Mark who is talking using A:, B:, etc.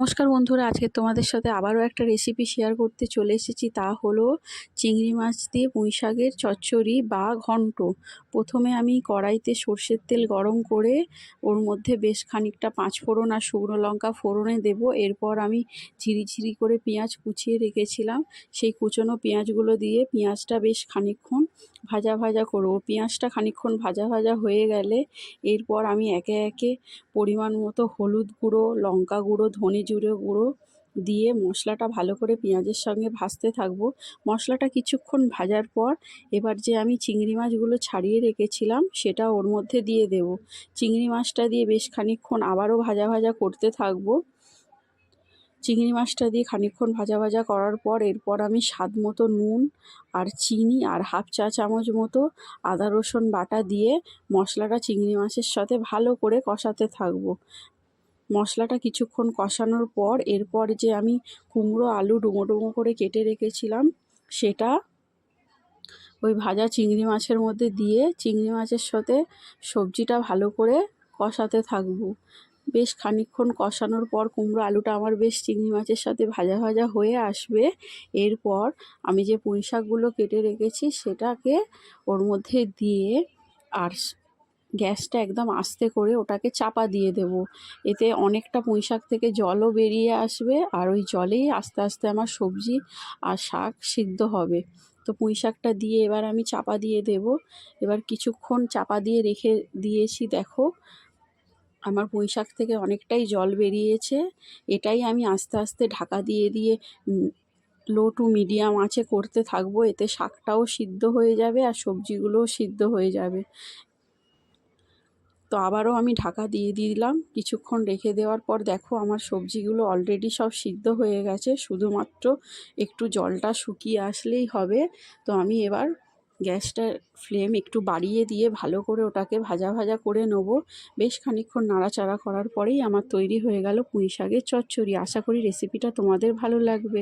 A: নমস্কার বন্ধুরা, আজকে তোমাদের সাথে আবারও একটা রেসিপি শেয়ার করতে চলে এসেছি। তা হলো চিংড়ি মাছ দিয়ে পুঁই শাকের চচ্চড়ি বা ঘন্ট। প্রথমে আমি কড়াইতে সর্ষের তেল গরম করে ওর মধ্যে বেশ খানিকটা পাঁচ ফোড়ন আর শুকনো লঙ্কা ফোড়নে দেব। এরপর আমি ঝিরি ঝিরি করে পেঁয়াজ কুচিয়ে রেখেছিলাম। সেই কুচনো পেঁয়াজগুলো দিয়ে পেঁয়াজটা বেশ খানিকক্ষণ ভাজা ভাজা করব। পেঁয়াজটা খানিকক্ষণ ভাজা ভাজা হয়ে গেলে এরপর আমি একে একে পরিমাণ মতো হলুদ গুঁড়ো, লঙ্কা গুঁড়ো, ধনে জিরে গুঁড়ো দিয়ে মশলাটা ভালো করে পেঁয়াজের সঙ্গে ভাজতে থাকব। মশলাটা কিছুক্ষণ ভাজার পর এবার যে আমি চিংড়ি মাছগুলো ছাড়িয়ে রেখেছিলাম সেটা ওর মধ্যে দিয়ে দেব। চিংড়ি মাছটা দিয়ে বেশ খানিকক্ষণ আবারও ভাজা ভাজা করতে থাকব। চিংড়ি মাছটা দিয়ে খানিকক্ষণ ভাজা ভাজা করার পর এরপর আমি স্বাদ মতো নুন আর চিনি আর হাফ চা চামচ মতো আদা রসুন বাটা দিয়ে মশলাটা চিংড়ি মাছের সাথে ভালো করে কষাতে থাকব। মশলাটা কিছুক্ষণ কষানোর পর এরপর যে আমি কুমড়ো, আলু ডুমো ডুমো করে কেটে রেখেছিলাম, সেটা ওই ভাজা চিংড়ি মাছের মধ্যে দিয়ে চিংড়ি মাছের সাথে সবজিটা ভালো করে কষাতে থাকব। বেশ খানিকক্ষণ কষানোর পর কুমড়ো, আলুটা আমার বেশ চিংড়ি মাছের সাথে ভাজা ভাজা হয়ে আসবে। এরপর আমি যে পুঁই শাকগুলো কেটে রেখেছি, সেটাকে ওর মধ্যে দিয়ে আর গ্যাসটা একদম আস্তে করে ওটাকে চাপা দিয়ে দেব। এতে অনেকটা পুঁই শাক থেকে জলও বেরিয়ে আসবে আর ওই জলেই আস্তে আস্তে আমার সবজি আর শাক সিদ্ধ হবে। তো পুঁই শাকটা দিয়ে এবার আমি চাপা দিয়ে দেব। এবার কিছুক্ষণ চাপা দিয়ে রেখে দিয়েছি, দেখো। আমার পুঁই শাক থেকে অনেকটাই জল বেরিয়েছে। এটাই আমি আস্তে আস্তে ঢাকা দিয়ে দিয়ে লো টু মিডিয়াম আঁচে করতে থাকব। এতে শাকটাও সিদ্ধ হয়ে যাবে আর সবজিগুলোও সিদ্ধ হয়ে যাবে। তো আবারও আমি ঢাকা দিয়ে দিলাম। কিছুক্ষণ রেখে দেওয়ার পর দেখো আমার সবজিগুলো অলরেডি সব সিদ্ধ হয়ে গেছে। শুধুমাত্র একটু জলটা শুকিয়ে আসলেই হবে। তো আমি এবার গ্যাসটার ফ্লেম একটু বাড়িয়ে দিয়ে ভালো করে ওটাকে ভাজা ভাজা করে নেব। বেশ খানিক্ষণ নাড়াচাড়া করার পরেই আমার তৈরি হয়ে গেল পুঁই শাকের চচ্চড়ি। আশা করি রেসিপিটা তোমাদের ভালো লাগবে।